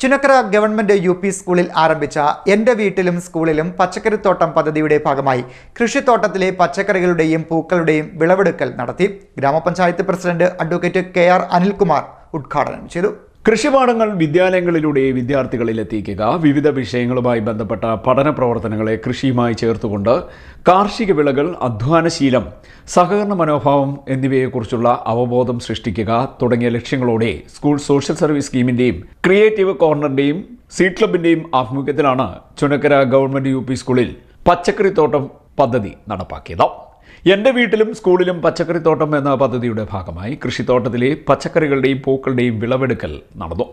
Chunakkara government U P സ്കൂളിൽ ആരംഭിച്ച എന്റെ വീട്ടിലും സ്കൂളിലും പച്ചക്കറിത്തോട്ടം പദ്ധതിയുടെ ഭാഗമായി കൃഷിത്തോട്ടത്തിലെ പച്ചക്കറികളുടെയും പൂക്കളുടെയും വിളവെടുക്കൽ നടത്തി ഗ്രാമപഞ്ചായത്ത് president advocate K R Anilkumar ഉദ്ഘാടനം ചെയ്തു. കൃഷിപാഠങ്ങൾ വിദ്യാലയങ്ങളിലൂടെ വിദ്യാർത്ഥികളിൽ എത്തിക്കുക വിവിധ വിഷയങ്ങളുമായി ബന്ധപ്പെട്ട പഠന പ്രവർത്തനങ്ങളെ കൃഷിയുമായി ചേർത്തുകൊണ്ട് കാർഷിക വിളകൾ അധ്വാനശീലം സഹകരണ മനോഭാവം എന്നിവയെക്കുറിച്ചുള്ള അവബോധം സൃഷ്ടിക്കുക തുടങ്ങിയ ലക്ഷ്യങ്ങളോടെ സ്കൂൾ സോഷ്യൽ സർവീസ് സ്കീമിന്റെയും ക്രിയേറ്റീവ് കോർണറിന്റെയും സീഡ് ക്ലബിന്റെയും ആഭിമുഖ്യത്തിലാണ് ചുനക്കര ഗവൺമെന്റ് യു സ്കൂളിൽ പച്ചക്കറിത്തോട്ടം പദ്ധതി നടപ്പാക്കിയത്. എന്റെ വീട്ടിലും സ്കൂളിലും പച്ചക്കറിത്തോട്ടം എന്ന പദ്ധതിയുടെ ഭാഗമായി കൃഷിത്തോട്ടത്തിലെ പച്ചക്കറികളുടെയും പൂക്കളുടെയും വിളവെടുക്കൽ നടന്നു.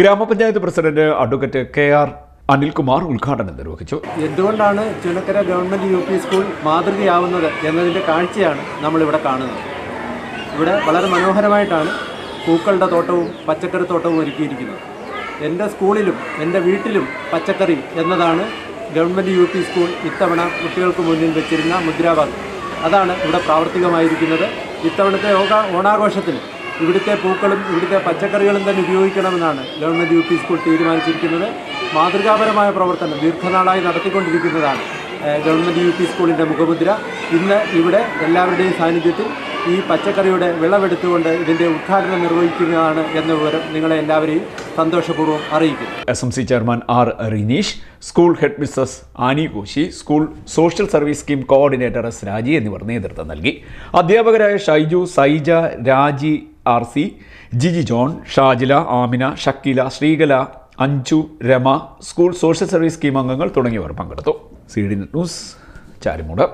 ഗ്രാമപഞ്ചായത്ത് president advocate K R Anilkumar ഉദ്ഘാടനം നിർവഹിച്ചു. എന്തുകൊണ്ടാണ് Chunakkara government U P school മാതൃകയാവുന്നത് എന്നതിന്റെ കാഴ്ചയാണ് നമ്മളിവിടെ കാണുന്നത്. ഇവിടെ വളരെ മനോഹരമായിട്ടാണ് പൂക്കളുടെ തോട്ടവും പച്ചക്കറി തോട്ടവും ഒരുക്കിയിരിക്കുന്നത്. എന്റെ സ്കൂളിലും എന്റെ വീട്ടിലും പച്ചക്കറി എന്നതാണ് ഗവൺമെന്റ് യു പി സ്കൂൾ ഇത്തവണ കുട്ടികൾക്ക് മുന്നിൽ വെച്ചിരുന്ന മുദ്രാവാക്യം. അതാണ് ഇവിടെ പ്രാവർത്തികമായിരിക്കുന്നത്. ഇത്തവണത്തെ യോഗ ഓണാഘോഷത്തിൽ ഇവിടുത്തെ പൂക്കളും ഇവിടുത്തെ പച്ചക്കറികളും തന്നെ ഉപയോഗിക്കണമെന്നാണ് ഗവൺമെന്റ് യു പി സ്കൂൾ തീരുമാനിച്ചിരിക്കുന്നത്. മാതൃകാപരമായ പ്രവർത്തനം ദീർഘനാളായി നടത്തിക്കൊണ്ടിരിക്കുന്നതാണ് ഗവൺമെന്റ് യു പി സ്കൂളിന്റെ മുഖമുദ്ര. ഇന്ന് ഇവിടെ എല്ലാവരുടെയും സാന്നിധ്യത്തിൽ ഈ പച്ചക്കറിയുടെ വിളവെടുത്തുകൊണ്ട് ഇതിന്റെ ഉദ്ഘാടനം നിർവഹിക്കുന്നതാണ് എന്ന വിവരം നിങ്ങളെ എല്ലാവരെയും സന്തോഷപൂർവം അറിയിക്കുന്നു. S M C chairman R Rineesh school head Mrs Annie Koshy school social service scheme coordinator S Raji എന്നിവർ നേതൃത്വം നൽകി. അധ്യാപകരായ Shaiju Saija Raji R C Jiji John Shajila Amina Shakeela Sreekala Anju Rama school social service scheme അംഗങ്ങൾ തുടങ്ങിയവർ പങ്കെടുത്തു. C D news Charimood.